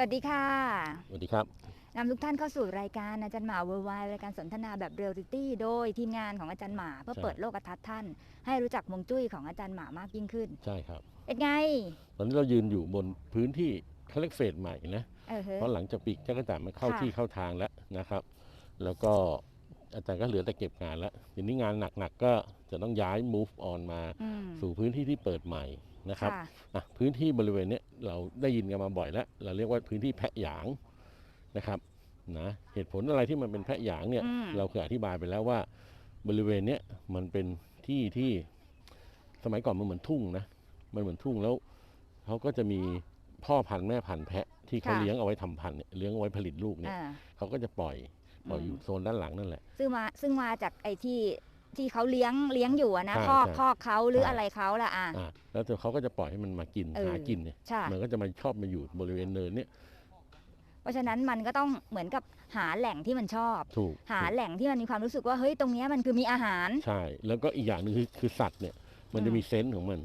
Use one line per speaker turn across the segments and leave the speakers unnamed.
สวัสดีค่ะ
สวัสดีครับ
นำทุกท่านเข้าสู่รายการอาจารย์หมาเวอร์ไวรายการสนทนาแบบเรียลลิตี้โดยทีมงานของอาจารย์หมาเพื่อ
ใช่
เปิดโลกทัศน์ท่าน ให้รู้จักฮวงจุ้ยของอาจารย์หมามากยิ่งขึ้น
ใช่ครับ
เป็นไง
ตอนนี้เรายืนอยู่บนพื้นที่เขาเรียกเฟสใหม่นะ
เออเฮ้
เพราะหลังจากปีกจักรจันทร์มันเข้า
ค่ะ
ที่เข้าทางแล้วนะครับ แล้วก็ อาจารย์ก็เหลือแต่เก็บงานแล้วทีนี้งานหนักๆก็จะต้องย้าย move on มา
อืม
สู่พื้นที่ที่เปิดใหม่นะครับ
ค่ะ
อะพื้นที่บริเวณเนี้ยเราได้ยินกันมาบ่อยแล้ว เราเรียกว่าพื้นที่แพะหยางนะครับนะเหตุผลอะไรที่มันเป็นแพะหยางเนี่ย
อืม
เราเคยอธิบายไปแล้วว่า บริเวณเนี้ยมันเป็นที่ที่สมัยก่อนมันเหมือนทุ่งนะมันเหมือนทุ่งแล้วเขาก็จะมีพ่อพันธุ์แม่พันธุ์แพะที่เขาเลี้ยงเอาไว้ทำพันธุ์เนี่ยเลี้ยงเอาไว้ผลิตลูกเนี่ย
อ่า
เขาก็จะปล่อย ปล่อย
อืม
อยู่โซนด้านหลังนั่นแหละ
ซึ่งมาซึ่งมาจากไอ้ที่ที่เขาเลี้ยงเลี้ยงอยู่อะนะ
ใช่
คอก
ใช่
คอกเขาหรือ
ใช่
อะไรเขาล่ะอะ
อ่าแล้วแต่เขาก็จะปล่อยให้มันมากิน
เออ
หากินเนี่ย
ใช่
มันก็จะมาชอบมาอยู่บริเวณเนินเนี่ย
เพราะฉะนั้นมันก็ต้องเหมือนกับหาแหล่งที่มันชอบ
ถูก
หา
ถูก
แหล่งที่มันมีความรู้สึกว่าเฮ้ยตรงเนี้ยมันคือมีอาหาร
ใช่ แล้วก็อีกอย่างหนึ่งคือคือสัตว์เนี่ย มันจะมีเซนส์ของมัน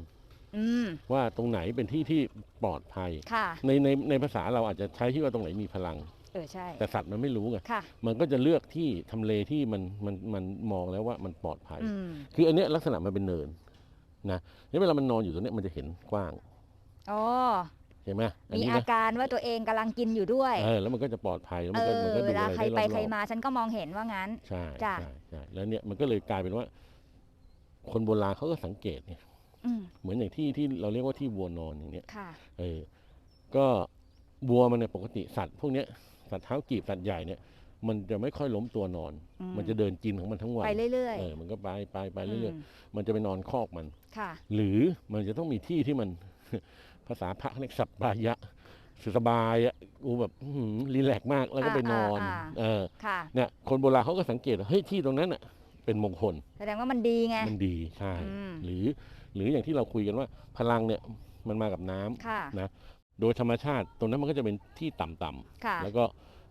อืม
ว่าตรงไหนเป็นที่ที่ปลอดภัย
ค่ะ
ในในในภาษาเราอาจจะใช้ที่ว่าตรงไหนมีพลัง
เออใช่
แต่สัตว์มันไม่รู้ไง
ค่ะ
มันก็จะเลือกที่ทำเลที่มันมันมันมองแล้วว่ามันปลอดภัย
อืม
คืออันเนี้ยลักษณะมันเป็นเนินนะนี่เวลามันนอนอยู่ตรงเนี้ยมันจะเห็นกว้าง
อ๋อ
เห็นไหมอัน
มี
นี้
อา
นะ
การว่าตัวเองกำลังกินอยู่ด้วย
เออแล้วมันก็จะปลอดภัยแล้ว
เอ
มันก็
อ
มันก็
เว
ดู
ลา
อะไร
ใคร
ได้
ไป
รอบ
ใครมาฉันก็มองเห็นว่างั้น
ๆใช่
จ้ะ
ใช่ใช่แล้วเนี่ยมันก็เลยกลายเป็นว่า คนโบราณเขาก็สังเกตเนี่ย
อืม
เหมือนอย่างที่ที่เราเรียกว่าที่วัวนอนอย่างเนี้ย
ค่ะ
เออ ก็วัวมันเนี่ยปกติสัตว์ พวกเนี้ย สัตว์เท้ากีบสัตว์ใหญ่เนี่ยมันจะไม่ค่อยล้มตัวนอน
อืม
มันจะเดินกินของมันทั้งวัน
ไปเรื่อย
เออมันก็ไปไปไป
ๆ
เรื่อย
ม
ๆมันจะไปนอนคอกมัน
ค่ะ
หรือมันจะต้องมีที่ที่มันภาษาพระเรียกสัปปายะสบายอะกูแบบอื้อหือรีแลกซ์มากแล้วก็ไปนอน
อ่าอ่า
เออ
ค่ะ
เนี่ยคนโบราณเขาก็สังเกตว่าเฮ้ยที่ตรงนั้นอะ เป็นมงคล
แสดงว่ามันดีไง
มันดีใช่
อืม
หรือหรืออย่างที่เราคุยกันว่าพลังเนี่ยมันมากับน้ำ
ค่ะ
โดยธรรมชาติตรงนั้นมันก็จะเป็นที่ต่ำๆ
ค่ะ
แล้วก็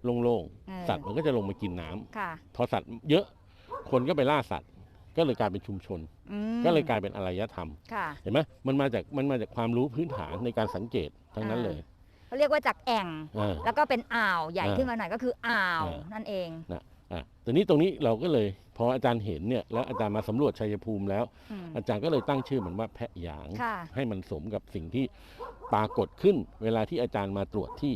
โล่ง
เออ
ๆสัตว์มันก็จะลงมากินน้ำ
ค่ะ
พอสัตว์เยอะคนก็ไปล่าสัตว์ ก็เลยกลายเป็นชุมชน
อืม
ก็เลยกลายเป็นอารยธรรม
ค่ะ
เห็นไหมมันมาจากมันมาจากความรู้พื้นฐานในการสังเกตทั้งนั้น
อ่า
เลย
เขาเรียกว่าจากแอ่ง
อ่า
แล้วก็เป็นอ่าวใหญ่
อ่า
ขึ้นมาหน่อยก็คืออ่าว
อ่านั่
นั่นเอง
อะแต่นี้ตรงนี้เราก็เลยพออาจารย์เห็นเนี่ยแล้วอาจารย์มาสำรวจชัยภูมิแล้ว
อืม
อาจารย์ก็เลยตั้งชื่อมันว่าแพะหยาง
ค่ะ
ให้มันสมกับสิ่งที่ปรากฏขึ้น เวลาที่อาจารย์มาตรวจที่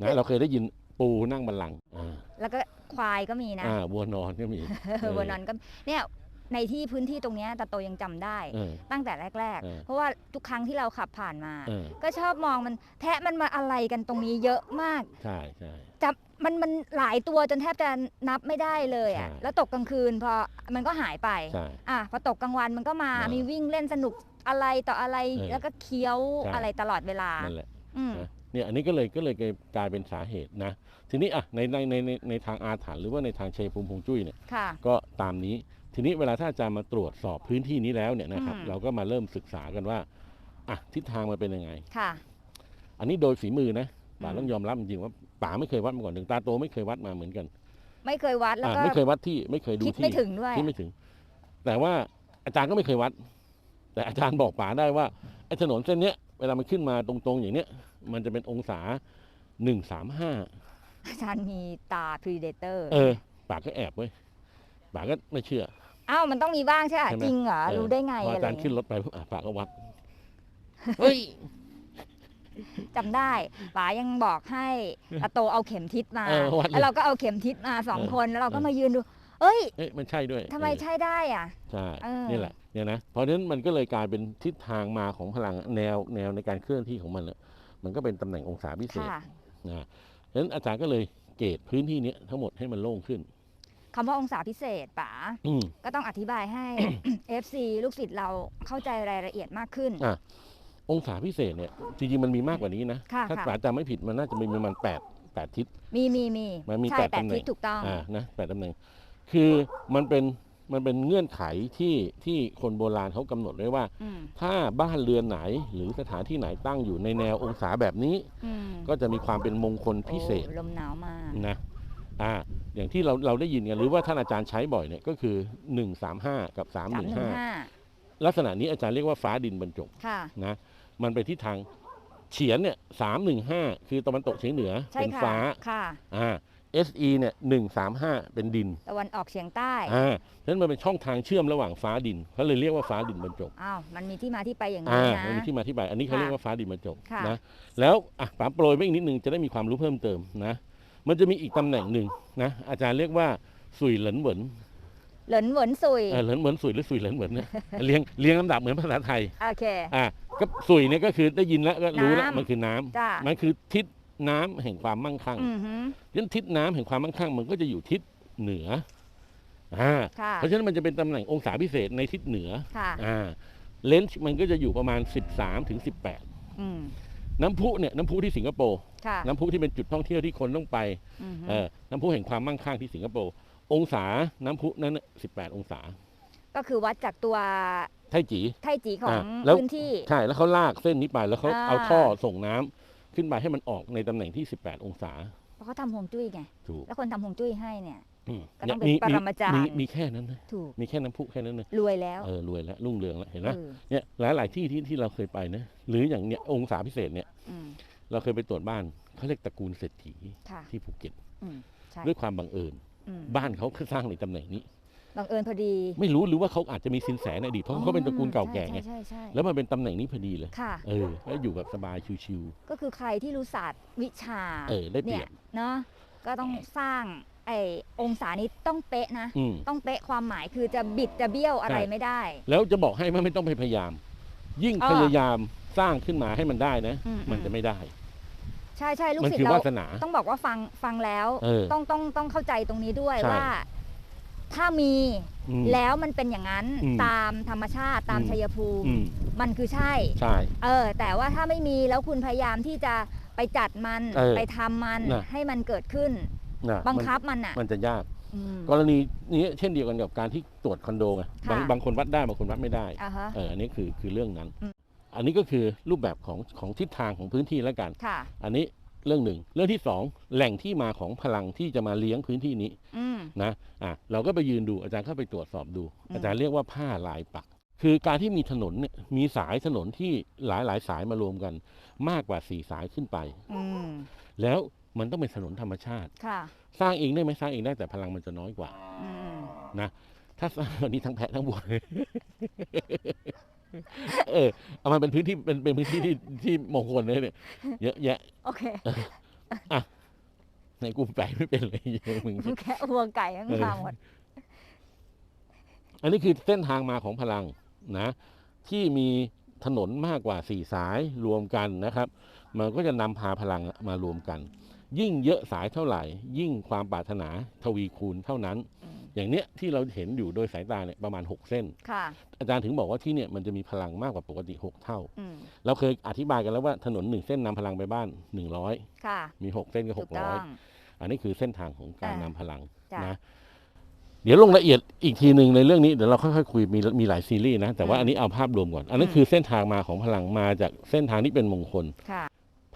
นะเราเคยได้ยินปูนั่งบัลลังก์อ่า
แล้วก็ควายก็มีนะ
อ่าวัวนอนก็มีเออ
วันนั้นก็เนี่ยในที่พื้นที่ตรงเนี้ยตาโตยังจำได้
เออ
ตั้งแต่แรก
เออ
ๆ เพราะว่าทุกครั้งที่เราขับผ่านมา
เออ
ก็ชอบมองมันแทะมันมาอะไรกันตรงนี้เยอะมาก
ใช่ใช่
จับ มันมันหลายตัวจนแทบจะนับไม่ได้เลยอะ
ใช่
แล้วตกกลางคืนพอมันก็หายไป
ใช่
อะพอตกกลางวันมันก็มา
เออ
มีวิ่งเล่นสนุกอะไรต่ออะไร
เออ
แล้วก็เคี้ยว
ใช่
อะไรตลอดเวลา
นั่นแหละ
อืม
นะเนี่ยอันนี้ก็เลยก็เลยกลายเป็นสาเหตุนะ ทีนี้อะในในในในในทางอาถรรพ์หรือว่าในทางชัยภูมิพงจุ้ยเนี่ย
ค่ะ
ก็ตามนี้ ทีนี้เวลาถ้าอาจารย์มาตรวจสอบพื้นที่นี้แล้วเนี่ยนะครับ
อืม
เราก็มาเริ่มศึกษากันว่าอะทิศทางมันเป็นยังไง
ค่ะ
อันนี้โดยฝีมือนะป๋า
อืม
ต้องยอมรับจริงๆว่า ป๋าไม่เคยวัดมาก่อนหนึ่งตาโตไม่เคยวัดมาเหมือนกัน
ไม่เคยวัดแล้ว
อะ
ก็
ไม่เคยวัดที่ไม่เคยดู
คิด
ที่
ไม่ถึงด้วย
ที่ไม่ถึง แต่ว่าอาจารย์ก็ไม่เคยวัด แต่อาจารย์บอกป๋าได้ว่าไอ้ถนนเส้นเนี้ยเวลามันขึ้นมาตรงๆอย่างเนี้ยมันจะเป็นองศาหนึ่งสามห้า
อาจารย์มีตาพรีเดเตอร์
เออป๋าก็แอบเว้ยป๋าก็ไม่เชื่อ
อ้าวมันต้องมีบ้างใช่ไหม
ใช่ไหม
จริงเหรอ
เออ
รู้ได้ไง
พอ
อะไร
อาจารย์
เงี้
ขึ้น
ย
รถไปปุ๊บอะป๋าก็วัด เฮ้ย
จำได้ป๋ายังบอกให้ตาโตเอาเข็มทิศมา
เออวัดเลย
แล้วเราก็เอาเข็มทิศมาสอง
เออ
คนแล้วเราก็
เออ
มายืนดู เอ้ย
เอ๊ะมันใช่ด้วย
ทำไม
เออ
ใช่ได้อะ
ใช่
เออ
นี่แหละเนี่ยนะเพราะฉะนั้นมันก็เลยกลายเป็นทิศทางมาของพลังแนวแนวในการเคลื่อนที่ของมันเนี่ยมันก็เป็นตำแหน่งองศาพิเศษ
ค่ะ
นะฉะนั้นอาจารย์ก็เลยเกตพื้นที่เนี้ยทั้งหมดให้มันโล่งขึ้น
คำว่าองศาพิเศษป๋า
อืม
ก็ต้องอธิบายให้ FC ลูกศิษย์เราเข้าใจรายละเอียดมากขึ้น
อะ องศาพิเศษเนี่ยจริงๆมันมีมากกว่านี้นะ
ค่ะ
ถ้า
ค่ะ
ป๋าจำไม่ผิดมันน่าจะมีประมาณแปดแปดทิศ
มีมีมี
มันมี
ใช่
แปด
แปด
ตำแหน่ง
ทิศถูกต้อง
อ่านะแปดตำแหน่งคือมันเป็นมันเป็นเงื่อนไขที่ที่คนโบราณเขากำหนดไว้ว่า
อืม
ถ้าบ้านเรือนไหนหรือสถานที่ไหนตั้งอยู่ในแนวองศาแบบนี้
อืม
ก็จะมีความเป็นมงคลพิเศษ
โอ้ลมหนาวมาก
นะ อ่า อย่างที่เราเราได้ยินกันหรือว่าท่านอาจารย์ใช้บ่อยเนี่ยก็คือ 135 กับ
สามหนึ่งห้า
315 ลักษณะนี้อาจารย์เรียกว่าฟ้าดินบรรจบ
ค่ะ
นะ มันไปทิศทางเฉียนเนี่ยสามหนึ่งห้าคือตะวันตกเฉียงเหนือ
ใช่
เป็น
ค่ะ
ฟ้า
ค่ะ
อ่า SE เนี่ยหนึ่งสามห้าเป็นดิน
ตะวันออกเฉียงใต้
อ่าฉะนั้นมันเป็นช่องทางเชื่อมระหว่างฟ้าดินเขาเลยเรียกว่าฟ้าดินบรรจบ
อ้าว มันมีที่มาที่ไปอย่าง
อ่า
นี้
มันมี
นะ
ที่มาที่ไป อันนี้เขา
ค่ะ
เรียกว่าฟ้าดินบรรจบ
ค่ะ
นะแล้วอะป๋าโปรยไปอีกนิดนึงจะได้มีความรู้เพิ่มเติมนะมันจะมีอีกตำแหน่งหนึ่งนะอาจารย์เรียกว่าสุยเหลินเหวิน
เหลินเหวินซุย
เออเหลินเหวินสุยหรือสุยเหลินเหวินเนี่ยเรียงเรียงลำดับเหมือนภาษาไทย
โอเค
อะ ก็สุยเนี่ยก็คือได้ยินแล้วก็รู้แล้ว
น้ำ
มันคือน้ำ
จ้า
มันคือทิศน้ำแห่งความมั่งคั่ง
อือหือ
ยันทิศน้ำแห่งความมั่งคั่ง มันก็จะอยู่ทิศเหนืออ่า
ค่ะ
เพราะฉะนั้นมันจะเป็นตำแหน่งองศาพิเศษในทิศเหนือ
ค่ะ
อ่าเลนส์มันก็จะอยู่ประมาณ 13ถึง18
อืม
น้ำพุเนี่ยน้ำพุที่สิงคโปร์
ค่ะ
น้ำพุที่เป็นจุดท่องเที่ยวที่คนต้องไป
อือหือ
เออน้ำพุแห่งความมั่งคั่งที่สิงคโปร์องศาน้ำพุนั้นน่ะ18 องศา
ก็คือวัดจากตัว
ไทจี
ไทจีของ
อ่าแล้ว
พื้นที่
ใช่แล้วเขาลากเส้นนี้ไปแล้วเขา
อ่า
เอาท่อส่งน้ำขึ้นไปให้มันออกในตำแหน่งที่ 18 องศา
เพราะเขาทำฮวงจุ้ยไง
ถูก
แล้วคนทำฮวงจุ้ยให้เนี่ย
อืม
ก็ต้อง
มี
เป็นปรมาจารย์
มีมีแค่นั้นนะ
ถูก
มีแค่น้ำพุแค่นั้นนะ
รวยแล้ว
เออรวยแล้วรุ่งเรืองแล้วเห็นไหม
เออ
เนี่ยหลายหลายๆที่ที่ที่เราเคยไปนะหรืออย่างเนี้ยองศาพิเศษเนี่ย
อืม
เราเคยไปตรวจบ้านเขาเรียกตระกูลเศรษฐี
ค่ะ
ที่ภูเก็ต
อืมใช่
ด้วยความบังเอิญ
อืม
บ้านเขาคือสร้างในตำแหน่งนี้
บังเอิญพอดี
ไม่รู้หรือว่าเขาอาจจะมีสินแสในอดีตเพราะเขาเป็นตระกูลเก่าแก่ไง
ใช่ใช่ใช่
แล้วมันเป็นตำแหน่งนี้พอดีเลย
ค่ะ
เออแล้วอยู่แบบสบายชิว
ก็คือใครที่รู้ศาสตร์วิชา
ๆเออได้เปรี
เนี่ย
บ
ยเนาะก็ต้องสร้างไอ้องศานี้ต้องเป๊ะนะ
อืม
ต้องเป๊ะความหมายคือจะบิดจะเบี้ยวอะไร
ใช่
ไม่ได้
แล้วจะบอกให้ว่าไม่ต้องไปพยายาม ยิ่ง
อ้อ
พยายามสร้างขึ้นมาให้มันได้นะ
อืม
มันจะไม่ได้
ใช่ใช่ลูก
มัน
ศิษ
คือ
ย์เรา
วาสนา
ต้องบอกว่าฟังฟังแล้ว
เออ
ต้องต้องต้องเข้าใจตรงนี้ด้วย
ใช่
ว่า ถ้ามี
อืม
แล้วมันเป็นอย่างนั้น
อืม
ตามธรรมชาติตาม
อืม
ชัยภูมิ
อืม
มันคือใช่
ใช่
เออ แต่ว่าถ้าไม่มีแล้วคุณพยายามที่จะไปจัดมัน
เออ
ไปทำมัน
น่ะ
ให้มันเกิดขึ้น
นะ
บัง
มัน
คับมันอะ
มันจะยาก
อืม
กรณีนี้เช่นเดียวกันกับการที่ตรวจคอนโดไงบาง
ค่ะ
บางคนวัดได้บางคนวัดไม่ได้
อ่าฮะ
เอออันนี้คือคือเรื่องนั้น
อืม
อันนี้ก็คือรูปแบบของของทิศทางของพื้นที่แล้วกัน
ค่ะ
อันนี้ เรื่องหนึ่ง เรื่องที่สองแหล่งที่มาของพลังที่จะมาเลี้ยงพื้นที่นี้
อืม
นะอะเราก็ไปยืนดูอาจารย์เข้าไปตรวจสอบดู
อืม
อาจารย์เรียกว่าผ้าลายปัก คือการที่มีถนนเนี่ยมีสายถนนที่หลายหลายๆสายมารวมกัน มากกว่าสี่สายขึ้นไป
อืม
แล้วมันต้องเป็นถนนธรรมชาติ
ค่ะ
สร้างเองได้ไหมสร้างเองได้แต่พลังมันจะน้อยกว่า
อืม
ถ้าอันนี้ทั้งแพะทั้งวัวเออเอามาเป็นพื้นที่เป็นเป็นพื้นที่ที่ที่มงคลเลยเนี่ยเยอะแยะ
โอเค
ในกูแปลไม่เป็นเลยเยอะมึง
แค่วัวไก่ทั้ง
เออ
มาหมด
อันนี้คือเส้นทางมาของพลังนะ ที่มีถนนมากกว่าสี่สายรวมกันนะครับ มันก็จะนำพาพลังมารวมกัน ยิ่งเยอะสายเท่าไหร่ ยิ่งความปรารถนาทวีคูณเท่านั้น
อืม
อย่างเนี้ยที่เราเห็นอยู่โดยสายตาเนี่ยประมาณ 6 เส้น
ค่ะ
อาจารย์ถึงบอกว่าที่เนี่ยมันจะมีพลังมากกว่าปกติ 6 เท่า
อืม
เราเคยอธิบายกันแล้วว่าถนนหนึ่งเส้นนำพลังไปบ้าน 100
ค่ะ
มี 6 เส้นก็
ถูกต้อง
600 อันนี้คือเส้นทางของการนำ
อ่า
พลัง
จ้ะ
นะเดี๋ยวลงละเอียดอีกทีหนึ่งในเรื่องนี้เดี๋ยวเราค่อยๆคุยมีมีหลายซีรีส์นะแต่ว่าอันนี้เอาภาพรวมก่อน อันนั้นคือเส้นทางมาของพลังมาจากเส้นทางที่เป็นมงคล
ค่ะ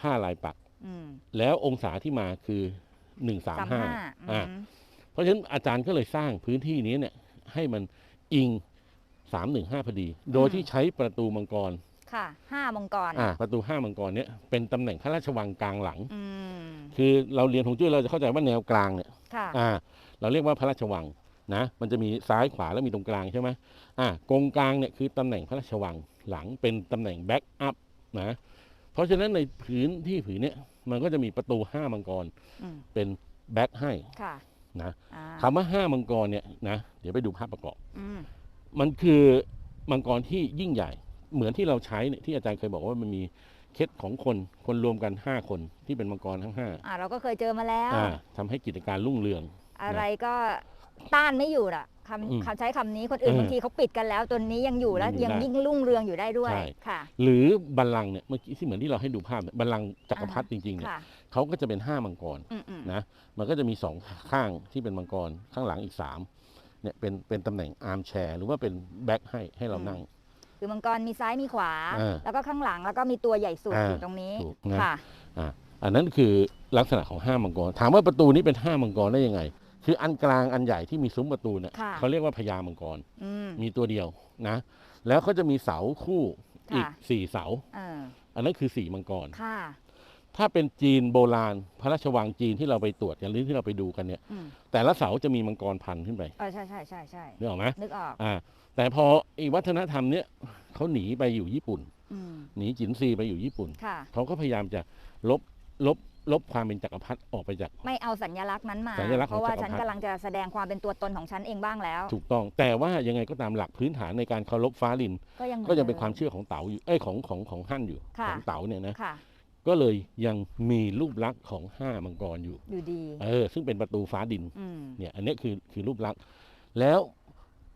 ผ้าลายปัก
อืม
แล้วองศาที่มาคือ135
สามห้า
อ่า
อืม
เพราะฉะนั้นอาจารย์ก็เลยสร้างพื้นที่นี้เนี่ยให้มันอิง315พอดี โดยที่ใช้ประตูมังกร
ค่ะห้ามังกร
อ่าประตูห้ามังกรเนี่ยเป็นตำแหน่งพระราชวังกลางหลัง
อืม
คือเราเรียนหงจุ้ยเราจะเข้าใจว่าแนวกลางเนี่ย
ค่ะ
อ่า เราเรียกว่าพระราชวังนะมันจะมีซ้ายขวาแล้วมีตรงกลางใช่ไหมอ่ากงกลางเนี่ยคือตำแหน่งพระราชวังหลังเป็นตำแหน่งแบ็กอัพนะเพราะฉะนั้นในพื้นที่ผืนเนี่ยมันก็จะมีประตูห้ามังกร
อืม
เป็นแบ็กให้
ค่ะ
นะ
อ่า
คำว่าห้ามังกรเนี่ยนะเดี๋ยวไปดูภาพประกอบ
อืม
มันคือมังกรที่ยิ่งใหญ่ เหมือนที่เราใช้เนี่ยที่อาจารย์เคยบอกว่ามันมีเคล็ดของคนคนรวมกัน5คนที่เป็นมังกรทั้ง5
อ่าเราก็เคยเจอมาแล้ว
อ่าทำให้กิจการรุ่งเรือง
อะไรก็ ต้านไม่อยู่ล่ะ
อืม
คำคำใช้คำนี้คนอื่น
เออ
บางทีเขาปิดกันแล้วตัวนี้ยังอยู่แล้ว
ยังอยู่
ยัง
ได้
ยิ่งรุ่งเรืองอยู่ได้ด้วย
ใช่
ค่ะ
หรือบัลลังก์เนี่ยเมื่อกี้ที่เหมือนที่เราให้ดูภาพเนี่ยบัลลังก์จักรพรรดิจริงๆเนี่ย
ค่ะ
เขาก็จะเป็น5มังกร
อืมอืม
นะมันก็จะมีสองข้างที่เป็นมังกรข้างหลังอีก3เนี่ยเป็นเป็นตำแหน่งอาร์มแชร์หรือว่าเป็นแบ็คให้ให้เรานั่ง
คือมังกรมีซ้ายมีขวา
อ่า
แล้วก็ข้างหลังแล้วก็มีตัวใหญ่สุด
อ่า
อยู่ตรงนี้
ถูกนะ
ค่ะ
อ่าอันนั้นคือลักษณะของห้ามังกร ถามว่าประตูนี้เป็นห้ามังกรได้ยังไง คืออันกลางอันใหญ่ที่มีซุ้มประตูเนี่ย
ค่ะ
เขาเรียกว่าพญามังกร
อืม
มีตัวเดียวนะ แล้วเขาจะมีเสาคู่อีก
ค่ะ
สี่เสา
เออ
อันนั้นคือสีมังกร
ค่ะ
ถ้าเป็นจีนโบราณ พระราชวังจีนที่เราไปตรวจกันหรือที่เราไปดูกันเนี่ย
อืม
แต่ละเสาจะมีมังกรพันขึ้นไป
เออใช่ใช่ใช่ใช่
นึกออกไหม
นึกออก
อ่า แต่พอไอีวัฒนธรรมเนี้ยเขาหนีไปอยู่ญี่ปุ่น
อืม
หนีจินซีไปอยู่ญี่ปุ่น
ค่ะ
เขาก็พยายามจะลบลบ ลบความเป็นจักรพรรดิออกไปจาก
ไม่เอาสัญลักษณ์นั้นมา
สัญลักษณ์
เพ
ของ
ราะว่า
จักรพรรดิ
ฉันกำลังจะแสดงความเป็นตัวตนของฉันเองบ้างแล้ว
ถูกต้อง แต่ว่ายังไงก็ตามหลักพื้นฐานในการเคารพฟ้าลิน
ก็ยังหมือ
ก็ยังเป็น
ดิ
ความเชื่อของเต๋าอยู่เอ้ยของของของฮั่นอยู่
ค่ะ
ของเต๋าเนี่ยนะ
ค่ะ
ก็เลยยังมีรูปลักษณ์ของห้ามังกรอยู่
อยู่ดี
เออ ซึ่งเป็นประตูฟ้าดิน
อืม
เนี่ยอันเนี้ยคือคือรูปลักษณ์แล้ว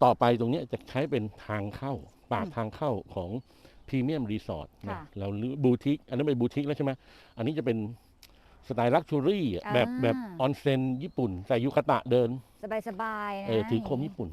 ต่อไปตรงเนี้ยจะใช้เป็นทางเข้า ปากทางเข้าของพรีเมียมรีสอร์ทนะ
ค่ะ
เราลือบูติกอันนั้นเป็นบูติกแล้วใช่ไหมอันนี้จะเป็น สไตล์ลักชัวรี่อะแบบแบบออนเซ็นญี่ปุ่น ใส่ยูคาตะเดิน
สบายสบายๆนะ
เออถือโคมญี่ปุ่น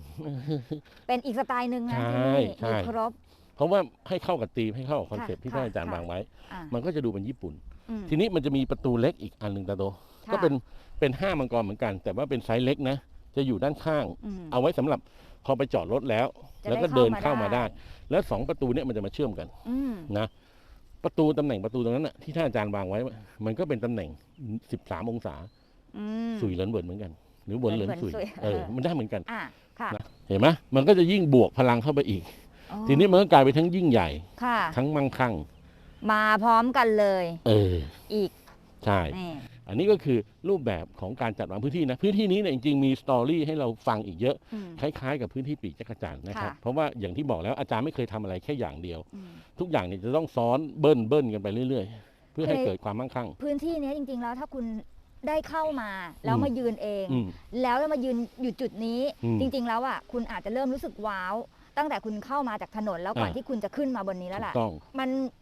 เป็นอีกสไตล์หนึ่งนะ
ใช่
ที่นี่
ใช่
มีครบ
เพราะว่าให้เข้ากับธีมให้เข้ากับคอนเซ็ปต์ที่
ค่ะ
ท่านอาจารย์
ค่ะ
วางไว้
อะ
มันก็จะดูเป็นญี่ปุ่น
อืม
ทีนี้มันจะมีประตูเล็กอีกอันหนึ่งตาโต
ค่ะ
ก็เป็นเป็นห้ามังกรเหมือนกัน แต่ว่าเป็นไซส์เล็กนะ จะอยู่ด้านข้าง
อืม
เอาไว้สำหรับพอไปจอดรถแล้ว
จะ
แล้วก็
ได้
เดิน
เข้า
เข้า
มา
มา
ได้
ได้ แล้วสองประตูเนี่ยมันจะมาเชื่อมกัน
อืม
นะ ประตูตำแหน่งประตูตรงนั้นน่ะที่ท่านอาจารย์วางไว้ มันก็เป็นตำแหน่ง 13 องศา
อืม
สุยเหลินเวิร์นเหมือนกัน หรือเวิร์นเหลิน
เหมือน
สุย
สุย
เออ
เออ
มันได้เหมือนกัน
อะค่ะ
นะเห็นไหมมันก็จะยิ่งบวกพลังเข้าไปอีก
อ๋อ
ทีนี้มันก็กลายเป็นทั้งยิ่งใหญ่
ค่ะ
ทั้งมั่งคั่ง
มาพร้อมกันเลย
เออ
อีก
ใช่
นี่
อันนี้ก็คือรูปแบบของการจัดวางพื้นที่นะพื้นที่นี้เนี่ยจริงๆมีสตอรี่ให้เราฟังอีกเยอะ
อืม
คล้ายๆ กับพื้นที่ปีกจักรจันทร์นะครับ
ค่ะ
เพราะว่าอย่างที่บอกแล้วอาจารย์ไม่เคยทำอะไรแค่อย่างเดียว
อืม
ทุกอย่างเนี่ยจะต้องซ้อนเบิ้ลเบิ้ลกันไปเรื่อยๆ เพื่อให้
เคย
เกิดความมั่งคั่ง
พื้นที่เนี้ยจริงๆแล้วถ้าคุณได้เข้ามาแล้ว
อืม
มายืนเอง
อืม
แล้วมายืนอยู่จุดนี้
อืม
จริง ๆ แล้วอะคุณอาจจะเริ่มรู้สึกว้าว ตั้งแต่คุณเข้ามาจากถนนแล้วก่อน
อ่า
ที่คุณจะขึ้นมาบนนี้แล้ว
ถู
ล่ะ
กต้อง
มันเ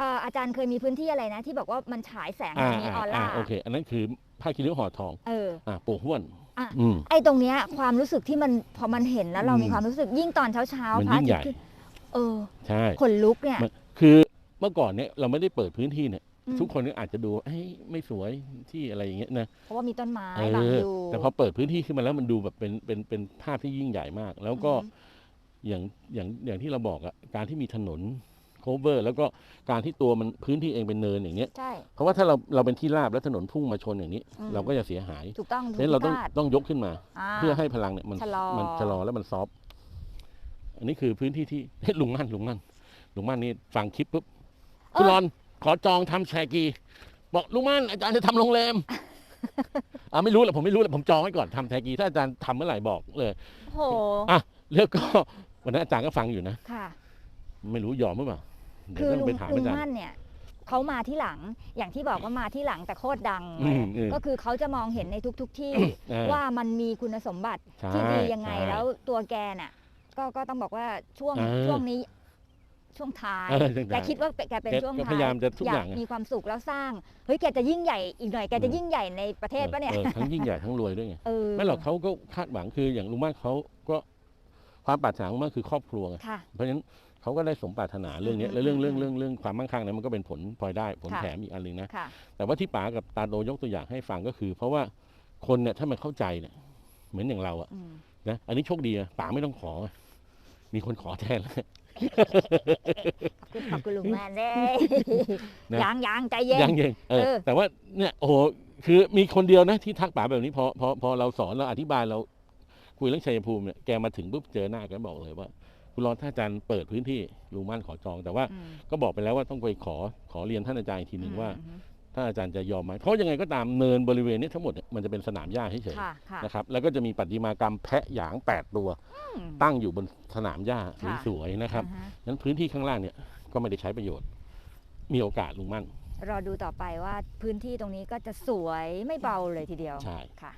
อ่ออาจารย์เคยมีพื้นที่อะไรนะ ที่บอกว่ามันฉายแสง
อ่า
มีอ
อ่า
อ
อ่า
ร่า
โอเค อันนั้นคือผ้าคีริ้วห่อทอง
เออ
อ่าโป่งห้วน
อะ
อืม
ไอ้ตรงเนี้ยความรู้สึกที่มันพอมันเห็นแล้วเรา
อืม
มีความรู้สึกยิ่งตอนเช้าเช้า
มัน
พระอา
ยิ่ง
ทิ
ให
ต
ญ่
ย์ขึ้นเออ
ใช่
ขนลุกเนี่ย
มัน คือเมื่อก่อนเนี่ยเราไม่ได้เปิดพื้นที่เนี่ย
อืม
ทุกคนก็อาจจะดูเอ้ยไม่สวยที่อะไรอย่างเงี้ยนะ
เพราะว่ามีต้นไม้
เอ
บัง
อ
อยู่
แต่พอเปิดพื้นที่ขึ้นมาแล้วมันดูแบบเป็นเป็นเป็นภาพที่ยิ่งใหญ่มาก แล้วก็
อืม
อย่างอย่างอย่างที่เราบอกอะการที่มีถนน โคเวอร์ แล้วก็การที่ตัวมันพื้นที่เองเป็นเนินอย่างเงี้ย
ใช่
เพราะว่าถ้าเราเราเป็นที่ราบแล้วถนนพุ่งมาชนอย่างนี้
อืม
เราก็จะเสียหาย
ถูกต้อง
ฉะนั้นเราต้อง
ถูกคด
ต้องยกขึ้นมาาเพื่อให้พลังเนี่ยมัน
ชะลอ
มันชะลอแล้วมันซอฟต์อันนี้คือพื้นที่ที่เฮ้ยลุงมั่นลุงมั่นลุงมั่นนี่ฟังคลิปปุ๊บคุณรอนขอจองทำแชกี บอกลุงมั่นอาจารย์จะทำโรงแรม อ่าไม่รู้แหละผมไม่รู้แหละผมจองไว้ก่อนทำแชกี ถ้าอาจารย์ทำเมื่อไหร่บอกเลย
โห
อะแล้วก็ วันนั้นอาจารย์ก็ฟังอยู่นะ
ค่ะ
ไม่รู้ยอมหรือเปล่าเดี๋ย
คื
ว
อ
ต้อง
ลุง
ไปถาม
ลุ
อางจารย์
มั่นเนี่ยเขามาที่หลังอย่างที่บอกว่ามาที่หลังแต่โคตรดัง
อืมอืม
ก็คือเขาจะมองเห็นในทุกๆที่
เออ
ว่ามันมีคุณสมบัติ
ใช่
ที่ดียังไง
ใช่
แล้วตัวแกน่ะก็ก็ต้องบอกว่าช่วง
เออ
ช่วงนี้ช่วงท้าย
เออจัง
แกคิดว่าแกเป็น
แก
ช่วง
ก็
ท้าย
พยายามจะทุกอย่างอะ
มีความสุขแล้วสร้างเฮ้ยแกจะยิ่งใหญ่อีกหน่อยแกจะ
อืม
ยิ่งใหญ่ในประเทศปะเนี่ย
ออทั้งยิ่งใหญ่ทั้งรวยด้วยไง
เออ
ไม่หรอกเขาก็คาดหวังคืออย่างลุงมากเขาก็ความปรารถนาของลุงมากคือครอบครัวไง
ค่ะ
เพราะฉะนั้น เขาก็ได้สมปรารถนาเรื่องเนี้ย
อืม
แล้วเรื่อง
อืม
เรื่องเรื่องเรื่องความมั่งคั่งนั้นมันก็เป็นผลพลอยได้ผล
ค่ะ
แถมอีกอันหนึ่งนะ
ค่ะ
แต่ว่าที่ป๋ากับตาโตยกตัวอย่างให้ฟังก็คือ เพราะว่าคนเนี่ยถ้ามันเข้าใจเนี่ยเหมือนอย่างเราอะ
อืม
นะอันนี้โชคดีอะป๋าไม่ต้องขอ มีคนขอแทนแล้ว
ขอบคุณขอบคุณลุงแมนเลย
นะ
ยังยังใจเย็น
ยังยังเออ
เออ
แต่ว่าเนี่ยโอ้โหคือมีคนเดียวนะที่ทักป๋าแบบนี้พอพอพอเราสอนเราอธิบายเราคุยเรื่องชัยภูมิเนี่ยแกมาถึงปุ๊บเจอหน้าแกบอกเลยว่า คุณรอนถ้าอาจารย์เปิดพื้นที่ลุงมั่นขอจอง แต่ว่า
อืม
ก็บอกไปแล้วว่าต้องไปขอขอเรียนท่านอาจารย์อีกทีหนึ่งว่า
อืม
ถ้านอาจารย์จะยอมไหมเพราะยังไงก็ตามเนินบริเวณเนี้ทั้งหมดเนี่ยมันจะเป็นสนามหญ้าเฉย
ค่ะค่ะ
ๆนะครับแล้วก็จะมีประติมากรรมแพะหยางแปดตัว
อืม
ตั้งอยู่บนสนามหญ้า
ค่ะ
สวยๆนะครับ
อ่าฮะ
นั้นพื้นที่ข้างล่างเนี่ยก็ไม่ได้ใช้ประโยชน์ มีโอกาสลุงมั่น
รอดูต่อไปว่าพื้นที่ตรงนี้ก็จะสวยไม่เบาเลยทีเดียว
ใช่
ค่ะ